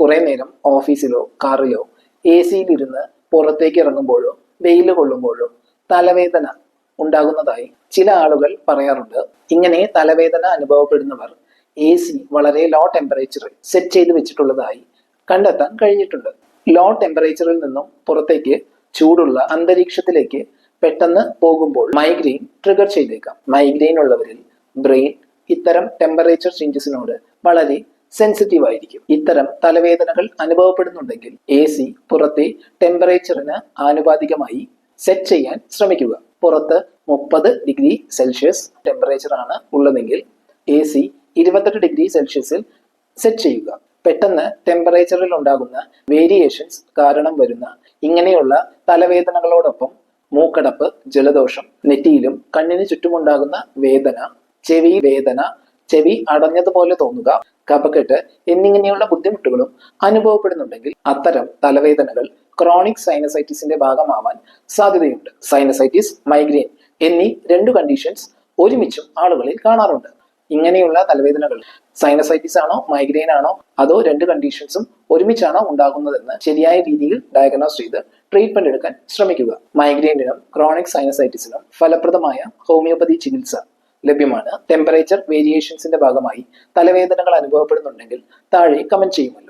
കുറെ നേരം ഓഫീസിലോ കാറിലോ എ സിയിലിരുന്ന് പുറത്തേക്ക് ഇറങ്ങുമ്പോഴോ വെയിൽ കൊള്ളുമ്പോഴോ തലവേദന ഉണ്ടാകുന്നതായി ചില ആളുകൾ പറയാറുണ്ട്. ഇങ്ങനെ തലവേദന അനുഭവപ്പെടുന്നവർ എ സി വളരെ ലോ ടെമ്പറേച്ചറിൽ സെറ്റ് ചെയ്ത് വെച്ചിട്ടുള്ളതായി കണ്ടെത്താൻ കഴിഞ്ഞിട്ടുണ്ട്. ലോ ടെമ്പറേച്ചറിൽ നിന്നും പുറത്തേക്ക് ചൂടുള്ള അന്തരീക്ഷത്തിലേക്ക് പെട്ടെന്ന് പോകുമ്പോൾ മൈഗ്രെയിൻ ട്രിഗർ ചെയ്തേക്കാം. മൈഗ്രെയിൻ ഉള്ളവരിൽ ബ്രെയിൻ ഇത്തരം ടെമ്പറേച്ചർ ചേഞ്ചസിനോട് വളരെ സെൻസിറ്റീവ് ആയിരിക്കും. ഇത്തരം തലവേദനകൾ അനുഭവപ്പെടുന്നുണ്ടെങ്കിൽ എ സി പുറത്തെ ടെമ്പറേച്ചറിന് ആനുപാതികമായി സെറ്റ് ചെയ്യാൻ ശ്രമിക്കുക. പുറത്ത് മുപ്പത് ഡിഗ്രി സെൽഷ്യസ് ടെമ്പറേച്ചർ ആണ് ഉള്ളതെങ്കിൽ എ സി ഇരുപത്തെട്ട് ഡിഗ്രി സെൽഷ്യസിൽ സെറ്റ് ചെയ്യുക. പെട്ടെന്ന് ടെമ്പറേച്ചറിൽ ഉണ്ടാകുന്ന വേരിയേഷൻസ് കാരണം വരുന്ന ഇങ്ങനെയുള്ള തലവേദനകളോടൊപ്പം മൂക്കടപ്പ് ജലദോഷം നെറ്റിയിലും കണ്ണിന് ചുറ്റുമുണ്ടാകുന്ന വേദന ചെവി വേദന ചെവി അടഞ്ഞതുപോലെ തോന്നുക കപക്കെട്ട് എന്നിങ്ങനെയുള്ള ബുദ്ധിമുട്ടുകളും അനുഭവപ്പെടുന്നുണ്ടെങ്കിൽ അത്തരം തലവേദനകൾ ക്രോണിക് സൈനസൈറ്റിസിന്റെ ഭാഗമാവാൻ സാധ്യതയുണ്ട്. സൈനസൈറ്റിസ് മൈഗ്രെയിൻ എന്നീ രണ്ട് കണ്ടീഷൻസ് ഒരുമിച്ചും ആളുകളിൽ കാണാറുണ്ട്. ഇങ്ങനെയുള്ള തലവേദനകൾ സൈനസൈറ്റിസ് ആണോ മൈഗ്രെയിൻ ആണോ അതോ രണ്ട് കണ്ടീഷൻസും ഒരുമിച്ചാണോ ഉണ്ടാകുന്നതെന്ന് ശരിയായ രീതിയിൽ ഡയഗ്നോസ് ചെയ്ത് ട്രീറ്റ്മെന്റ് എടുക്കാൻ ശ്രമിക്കുക. മൈഗ്രെയിനിനും ക്രോണിക് സൈനസൈറ്റിസിനും ഫലപ്രദമായ ഹോമിയോപ്പതി ചികിത്സ ലഭ്യമാണ്. ടെമ്പറേച്ചർ വേരിയേഷൻസിന്റെ ഭാഗമായി തലവേദനകൾ അനുഭവപ്പെടുന്നുണ്ടെങ്കിൽ താഴെ കമന്റ് ചെയ്യുമല്ലോ.